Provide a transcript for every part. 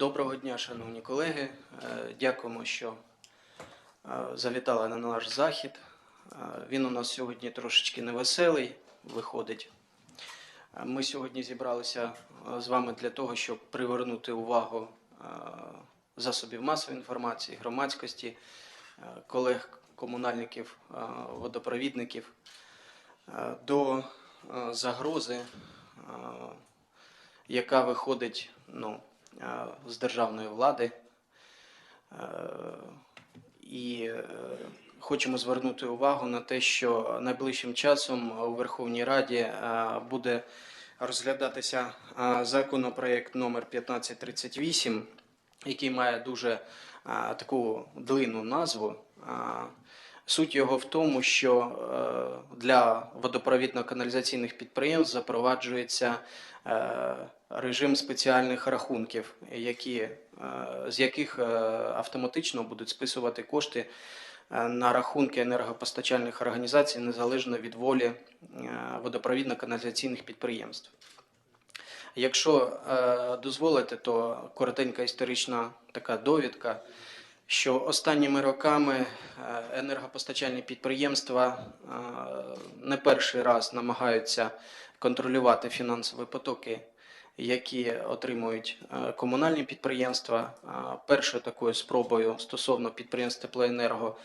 Доброго дня, шановні колеги. Е, Дякуємо, що е, завітали на наш захід. Е, Він у нас сьогодні трошечки невеселий виходить. Ми сьогодні зібралися з вами для того, щоб привернути увагу засобів масової інформації, громадськості, колег, комунальників, е, водопровідників до загрози, яка виходить ну, з державної влади. Е, І е, хочемо звернути увагу на те, що найближчим часом у Верховній Раді е, буде розглядатися законопроект номер 1538, який має дуже таку длинну назву. Суть його в тому, що е, для водопровідно-каналізаційних підприємств запроваджується е, режим спеціальних рахунків, які, е, з яких автоматично будуть списувати кошти на рахунки енергопостачальних організацій незалежно від волі водопровідно-каналізаційних підприємств. Якщо дозволите, то коротенька історична така довідка, що останніми роками е, енергопостачальні підприємства е, не перший раз намагаються контролювати фінансові потоки, які отримують е, комунальні підприємства. Е, Першою такою спробою стосовно підприємств теплоенерго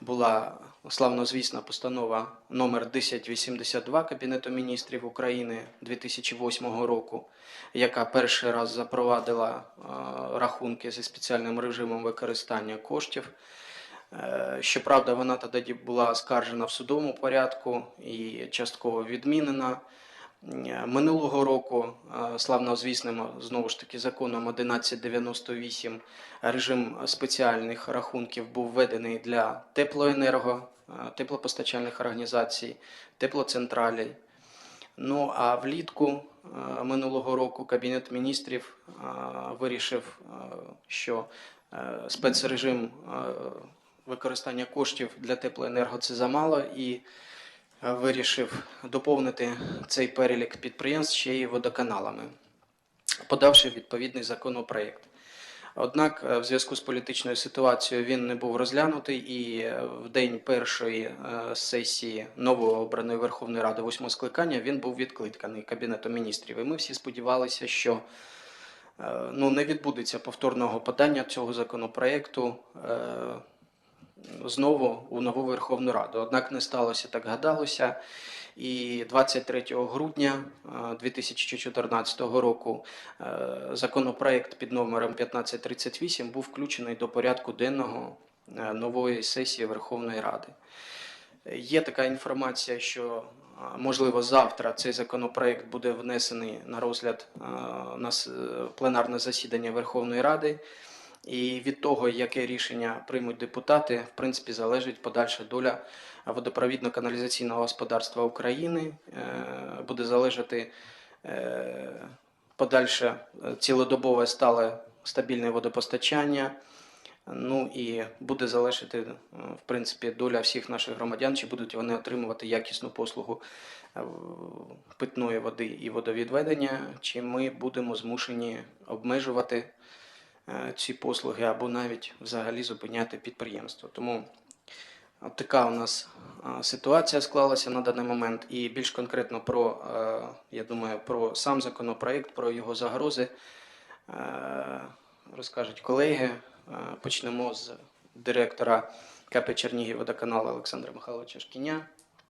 була славнозвісна постанова номер 1082 Кабінету міністрів України 2008 року, яка перший раз запровадила е, рахунки зі спеціальним режимом використання коштів. Щоправда, вона тоді була оскаржена в судовому порядку і частково відмінена. Е, Минулого року е, славнозвісним знову ж таки законом 1198 режим спеціальних рахунків був введений для теплоенерго, е, теплопостачальних організацій, теплоцентралей. Ну а влітку минулого року Кабінет міністрів вирішив, що спецрежим використання коштів для теплоенерго це замало і вирішив доповнити цей перелік підприємств ще й водоканалами, подавши відповідний законопроект. Однак, е, в зв'язку з політичною ситуацією він не був розглянутий, і е, в день першої е, сесії новообраної Верховної Ради восьмого скликання він був відкликаний Кабінетом міністрів. І ми всі сподівалися, що ну, не відбудеться повторного подання цього законопроекту знову у нову Верховну Раду. Однак не сталося так гадалося. І 23 грудня е, 2014 року е, законопроект під номером 1538 був включений до порядку денного е, нової сесії Верховної Ради. Е, Є така інформація, що е, можливо завтра цей законопроект буде внесений на розгляд е, на е, пленарне засідання Верховної Ради. І від того, яке рішення приймуть депутати, в принципі, залежить подальша доля водопровідно-каналізаційного господарства України. Е, Буде залежати е, подальше е, цілодобове стале стабільне водопостачання. Ну і буде залежати, в принципі, доля всіх наших громадян, чи будуть вони отримувати якісну послугу питної води і водовідведення, чи ми будемо змушені обмежувати ці послуги або навіть взагалі зупиняти підприємство. Тому от така у нас е, ситуація склалася на даний момент. І більш конкретно про, е, я думаю, про сам законопроект, про його загрози е, розкажуть колеги. Е, Почнемо з директора КП Чернігів водоканалу Олександра Михайловича Шкіня.